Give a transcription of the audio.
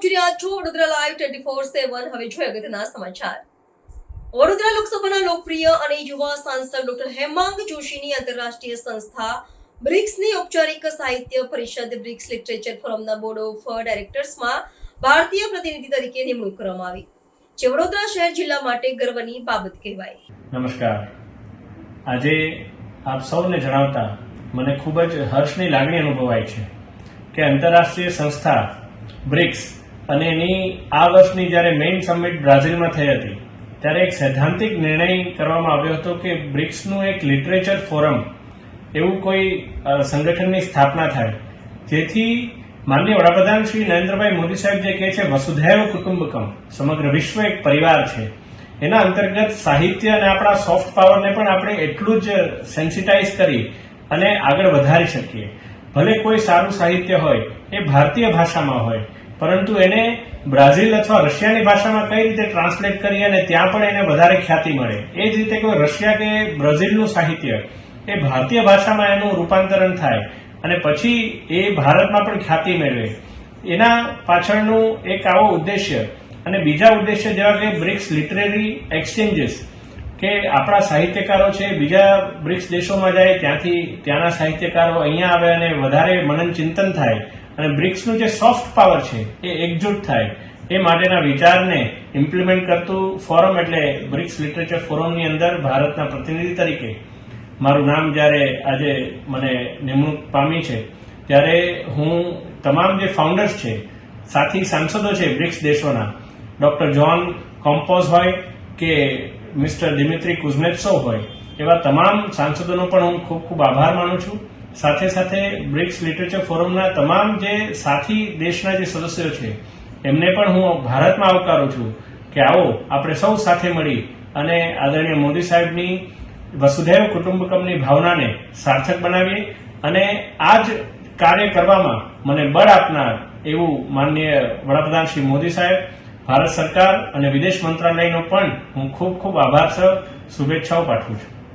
જોઈ રહ્યા છો Vadodara live twenty four seven હવે જોઈએ અગત્યના સમાચાર. વડોદરા લોકસભાના લોકપ્રિય અને યુવા સાંસદ ડોક્ટર હેમાંગ જોશીની આંતરરાષ્ટ્રીય સંસ્થા બ્રિક્સની ઔપચારિક સાહિત્ય પરિષદ બ્રિક્સ લિટરેચર ફોરમના બોર્ડ ઓફ ડાયરેક્ટર્સમાં ભારતીય પ્રતિનિધિ તરીકે નિમણૂક કરવામાં આવી, જે વડોદરા શહેર જિલ્લા માટે ગર્વની બાબત કહેવાય. નમસ્કાર. આજે આપ સૌને જણાવતા મને ખૂબ જ હર્ષની લાગણી અનુભવાય છે કે આંતરરાષ્ટ્રીય સંસ્થા બ્રિક્સ અને એની આ વર્ષની જ્યારે મેઇન સમિટ બ્રાઝિલમાં થઈ હતી, ત્યારે એક સૈદ્ધાંતિક નિર્ણય કરવામાં આવ્યો હતો કે બ્રિક્સનું એક લિટરેચર ફોરમ એવું કોઈ સંગઠનની સ્થાપના થાય. જેથી માનનીય વડાપ્રધાન શ્રી નરેન્દ્રભાઈ મોદી સાહેબ જે કહે છે, વસુધૈવ કુટુંબકમ સમગ્ર વિશ્વ એક પરિવાર છે. એના અંતર્ગત સાહિત્ય અને આપણા સોફ્ટ પાવરને પણ આપણે એટલું જ સેન્સિટાઇઝ કરી અને આગળ વધારી શકીએ. ભલે કોઈ સારું સાહિત્ય હોય, એ ભારતીય ભાષામાં હોય પરંતુ એને બ્રાઝિલ અથવા રશિયાની ભાષામાં કઈ રીતે ટ્રાન્સલેટ કરી અને ત્યાં પણ એને વધારે ખ્યાતિ મળે? એ જ રીતે કોઈ રશિયા કે બ્રાઝિલનું સાહિત્ય, એ ભારતીય ભાષામાં એનું રૂપાંતરણ થાય અને પછી એ ભારતમાં પણ ખ્યાતિ મેળવે. એના પાછળનું એક આવો ઉદ્દેશ્ય અને બીજા ઉદ્દેશ્ય જેવા કે બ્રિક્સ લિટરેરી એક્સચેન્જીસ, કે આપણા સાહિત્યકારો છે બીજા બ્રિક્સ દેશોમાં જાય ત્યાંથી ત્યાંના સાહિત્યકારો અહીંયા આવે અને વધારે મનન ચિંતન થાય અને બ્રિક્સનું જે સોફ્ટ પાવર છે, એ એકજૂટ થાય. એ માટેના વિચારને ઇમ્પ્લિમેન્ટ કરતું ફોરમ એટલે બ્રિક્સ લિટરેચર ફોરમની અંદર ભારતના પ્રતિનિધિ તરીકે. મારું નામ જ્યારે આજે મને નિમણૂક પામી છે, ત્યારે હું તમામ જે ફાઉન્ડર્સ છે, સાથી સાંસદો છે બ્રિક્સ દેશોના ડોક્ટર જ્હોન કોમ્પોઝ હોય કે મિસ્ટર દિમિત્રી કુઝનેત્સોવ હોય, એવા તમામ સાંસદોનો પણ હું ખૂબ ખૂબ આભાર માનું છું. સાથે સાથે બ્રિક્સ લિટરેચર ફોરમના તમામ જે સાથી દેશના જે સદસ્યો છે, એમને પણ હું ભારતમાં આવકારું છું કે આવો આપણે સૌ સાથે મળી અને આદરણીય મોદી સાહેબની, વસુધૈવ કુટુંબકમની ભાવનાને સાર્થક બનાવીએ અને આ જ કાર્ય કરવામાં મને બળ આપનાર એવું માનનીય વડાપ્રધાન શ્રી મોદી સાહેબ, ભારત સરકાર અને વિદેશ મંત્રાલયનો પણ હું ખૂબ ખૂબ આભાર, સર. શુભેચ્છાઓ પાઠવું છું.